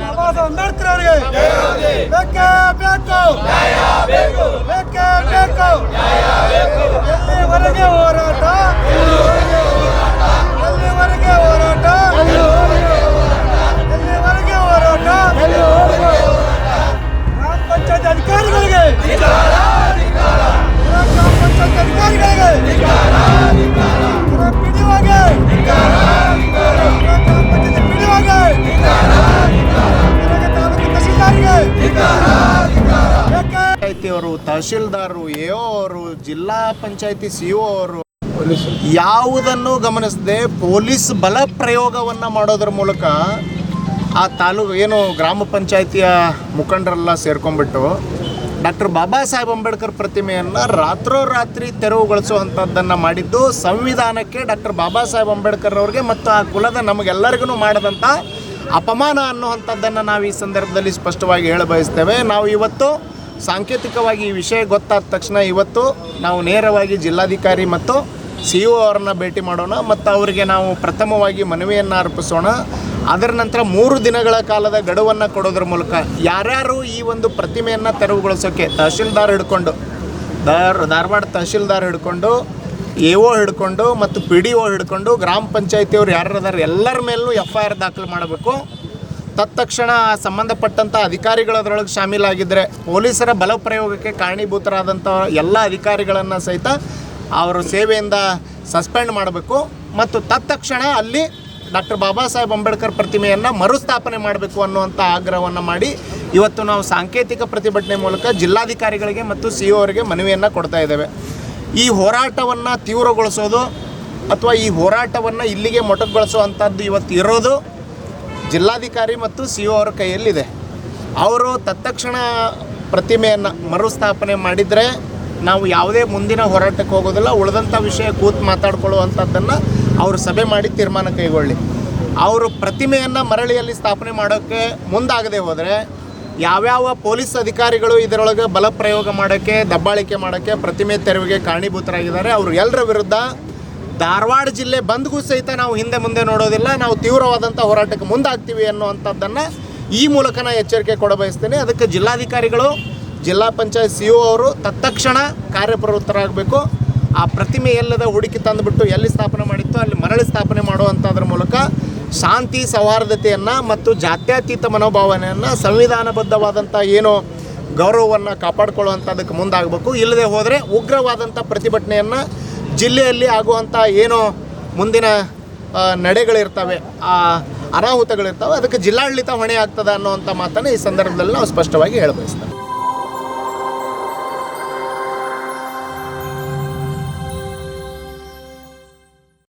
ಬಾಬಾ ಸಾಹೇಬ್ ಅಂಬೇಡ್ಕರ್ ಅವರಿಗೆ ಬೇಕೇ ಬೇಕು ಬೇಕೇ ಬೇಕು ತಹಶೀಲ್ದಾರು ತಹಶೀಲ್ದಾರರು ಎ ಅವರು ಜಿಲ್ಲಾ ಪಂಚಾಯತಿ ಸಿ ಅವರು ಯಾವುದನ್ನು ಗಮನಿಸದೆ ಪೊಲೀಸ್ ಬಲ ಪ್ರಯೋಗವನ್ನು ಮಾಡೋದ್ರ ಮೂಲಕ ಆ ತಾಲೂಕು ಏನು ಗ್ರಾಮ ಪಂಚಾಯತಿಯ ಮುಖಂಡರೆಲ್ಲ ಸೇರ್ಕೊಂಡ್ಬಿಟ್ಟು ಡಾಕ್ಟರ್ ಬಾಬಾ ಸಾಹೇಬ್ ಅಂಬೇಡ್ಕರ್ ಪ್ರತಿಮೆಯನ್ನು ರಾತ್ರೋರಾತ್ರಿ ತೆರವುಗೊಳಿಸುವಂಥದ್ದನ್ನು ಮಾಡಿದ್ದು ಸಂವಿಧಾನಕ್ಕೆ ಡಾಕ್ಟರ್ ಬಾಬಾ ಸಾಹೇಬ್ ಅಂಬೇಡ್ಕರ್ ಅವ್ರಿಗೆ ಮತ್ತು ಆ ಕುಲದ ನಮಗೆಲ್ಲರಿಗೂ ಮಾಡಿದಂಥ ಅಪಮಾನ ಅನ್ನುವಂಥದ್ದನ್ನು ನಾವು ಈ ಸಂದರ್ಭದಲ್ಲಿ ಸ್ಪಷ್ಟವಾಗಿ ಹೇಳ ಬಯಸ್ತೇವೆ ನಾವು ಇವತ್ತು ಸಾಂಕೇತಿಕವಾಗಿ ಈ ವಿಷಯ ಗೊತ್ತಾದ ತಕ್ಷಣ ಇವತ್ತು ನಾವು ನೇರವಾಗಿ ಜಿಲ್ಲಾಧಿಕಾರಿ ಮತ್ತು ಸಿ ಒ ಅವರನ್ನ ಭೇಟಿ ಮಾಡೋಣ ಮತ್ತು ಅವರಿಗೆ ನಾವು ಪ್ರಥಮವಾಗಿ ಮನವಿಯನ್ನು ಅರ್ಪಿಸೋಣ. ಅದರ ನಂತರ ಮೂರು ದಿನಗಳ ಕಾಲದ ಗಡುವನ್ನು ಕೊಡೋದ್ರ ಮೂಲಕ ಯಾರ್ಯಾರು ಈ ಒಂದು ಪ್ರತಿಮೆಯನ್ನು ತೆರವುಗೊಳಿಸೋಕ್ಕೆ ತಹಶೀಲ್ದಾರ್ ಹಿಡ್ಕೊಂಡು ಧಾರ್ ಧಾರವಾಡ ತಹಶೀಲ್ದಾರ್ ಹಿಡ್ಕೊಂಡು, ಎ ಒ ಹಿಡ್ಕೊಂಡು ಮತ್ತು ಪಿ ಡಿ ಒ ಹಿಡ್ಕೊಂಡು ಗ್ರಾಮ ಪಂಚಾಯತಿಯವ್ರು ಯಾರು ಎಲ್ಲರ ಮೇಲೂ ಎಫ್ ಐ ಆರ್ ದಾಖಲು ಮಾಡಬೇಕು. ತತ್ಕ್ಷಣ ಸಂಬಂಧಪಟ್ಟಂಥ ಅಧಿಕಾರಿಗಳು ಅದರೊಳಗೆ ಶಾಮೀಲಾಗಿದ್ದರೆ ಪೊಲೀಸರ ಬಲ ಪ್ರಯೋಗಕ್ಕೆ ಕಾರಣೀಭೂತರಾದಂಥ ಎಲ್ಲ ಅಧಿಕಾರಿಗಳನ್ನು ಸಹಿತ ಅವರ ಸೇವೆಯಿಂದ ಸಸ್ಪೆಂಡ್ ಮಾಡಬೇಕು. ಮತ್ತು ತತ್ಕ್ಷಣ ಅಲ್ಲಿ ಡಾಕ್ಟರ್ ಬಾಬಾ ಸಾಹೇಬ್ ಅಂಬೇಡ್ಕರ್ ಪ್ರತಿಮೆಯನ್ನು ಮರುಸ್ಥಾಪನೆ ಮಾಡಬೇಕು ಅನ್ನುವಂಥ ಆಗ್ರಹವನ್ನು ಮಾಡಿ ಇವತ್ತು ನಾವು ಸಾಂಕೇತಿಕ ಪ್ರತಿಭಟನೆ ಮೂಲಕ ಜಿಲ್ಲಾಧಿಕಾರಿಗಳಿಗೆ ಮತ್ತು ಸಿ ಅವರಿಗೆ ಮನವಿಯನ್ನು ಕೊಡ್ತಾ ಇದ್ದೇವೆ. ಈ ಹೋರಾಟವನ್ನು ತೀವ್ರಗೊಳಿಸೋದು ಅಥವಾ ಈ ಹೋರಾಟವನ್ನು ಇಲ್ಲಿಗೆ ಮೊಟಕುಗೊಳಿಸುವಂಥದ್ದು ಇವತ್ತು ಇರೋದು ಜಿಲ್ಲಾಧಿಕಾರಿ ಮತ್ತು ಸಿ ಅವರ ಕೈಯಲ್ಲಿದೆ. ಅವರು ತತ್ಕ್ಷಣ ಪ್ರತಿಮೆಯನ್ನು ಮರುಸ್ಥಾಪನೆ ಮಾಡಿದರೆ ನಾವು ಯಾವುದೇ ಮುಂದಿನ ಹೋರಾಟಕ್ಕೆ ಹೋಗೋದಿಲ್ಲ, ಉಳಿದಂಥ ವಿಷಯ ಕೂತು ಮಾತಾಡ್ಕೊಳ್ಳುವಂಥದ್ದನ್ನು ಅವರು ಸಭೆ ಮಾಡಿ ತೀರ್ಮಾನ ಕೈಗೊಳ್ಳಿ. ಅವರು ಪ್ರತಿಮೆಯನ್ನು ಮರಳಿಯಲ್ಲಿ ಸ್ಥಾಪನೆ ಮಾಡೋಕ್ಕೆ ಮುಂದಾಗದೆ ಹೋದರೆ ಯಾವ್ಯಾವ ಪೊಲೀಸ್ ಅಧಿಕಾರಿಗಳು ಇದರೊಳಗೆ ಬಲ ಪ್ರಯೋಗ ಮಾಡೋಕ್ಕೆ ದಬ್ಬಾಳಿಕೆ ಮಾಡೋಕ್ಕೆ ಪ್ರತಿಮೆ ತೆರವಿಗೆ ಕಾರಣೀಭೂತರಾಗಿದ್ದಾರೆ, ಅವರು ಎಲ್ಲರ ವಿರುದ್ಧ ಧಾರವಾಡ ಜಿಲ್ಲೆ ಬಂದ್ಗೂ ಸಹಿತ ನಾವು ಹಿಂದೆ ಮುಂದೆ ನೋಡೋದಿಲ್ಲ. ನಾವು ತೀವ್ರವಾದಂಥ ಹೋರಾಟಕ್ಕೆ ಮುಂದಾಗ್ತೀವಿ ಅನ್ನುವಂಥದ್ದನ್ನು ಈ ಮೂಲಕ ನಾನು ಎಚ್ಚರಿಕೆ ಕೊಡಬಯಸ್ತೇನೆ. ಅದಕ್ಕೆ ಜಿಲ್ಲಾಧಿಕಾರಿಗಳು, ಜಿಲ್ಲಾ ಪಂಚಾಯತ್ ಸಿ ಒ ಅವರು ತತ್ಕ್ಷಣ ಕಾರ್ಯಪ್ರವೃತ್ತರಾಗಬೇಕು. ಆ ಪ್ರತಿಮೆ ಎಲ್ಲದ ಹುಡುಕಿ ತಂದುಬಿಟ್ಟು ಎಲ್ಲಿ ಸ್ಥಾಪನೆ ಮಾಡಿತ್ತು ಅಲ್ಲಿ ಮರಳಿ ಸ್ಥಾಪನೆ ಮಾಡುವಂಥದ್ರ ಮೂಲಕ ಶಾಂತಿ, ಸೌಹಾರ್ದತೆಯನ್ನು ಮತ್ತು ಜಾತ್ಯತೀತ ಮನೋಭಾವನೆಯನ್ನು ಸಂವಿಧಾನಬದ್ಧವಾದಂಥ ಏನು ಗೌರವವನ್ನು ಕಾಪಾಡಿಕೊಳ್ಳುವಂಥದ್ದಕ್ಕೆ ಮುಂದಾಗಬೇಕು. ಇಲ್ಲದೆ ಹೋದರೆ ಉಗ್ರವಾದಂಥ ಪ್ರತಿಭಟನೆಯನ್ನು ಜಿಲ್ಲೆಯಲ್ಲಿ ಆಗುವಂಥ ಏನು ಮುಂದಿನ ನಡೆಗಳಿರ್ತವೆ, ಆ, ಅನಾಹುತಗಳಿರ್ತವೆ, ಅದಕ್ಕೆ ಜಿಲ್ಲಾಡಳಿತ ಹೊಣೆ ಆಗ್ತದೆ ಅನ್ನುವಂಥ ಮಾತನ್ನು ಈ ಸಂದರ್ಭದಲ್ಲಿ ನಾವು ಸ್ಪಷ್ಟವಾಗಿ ಹೇಳಬಯಸ್ತೇವೆ.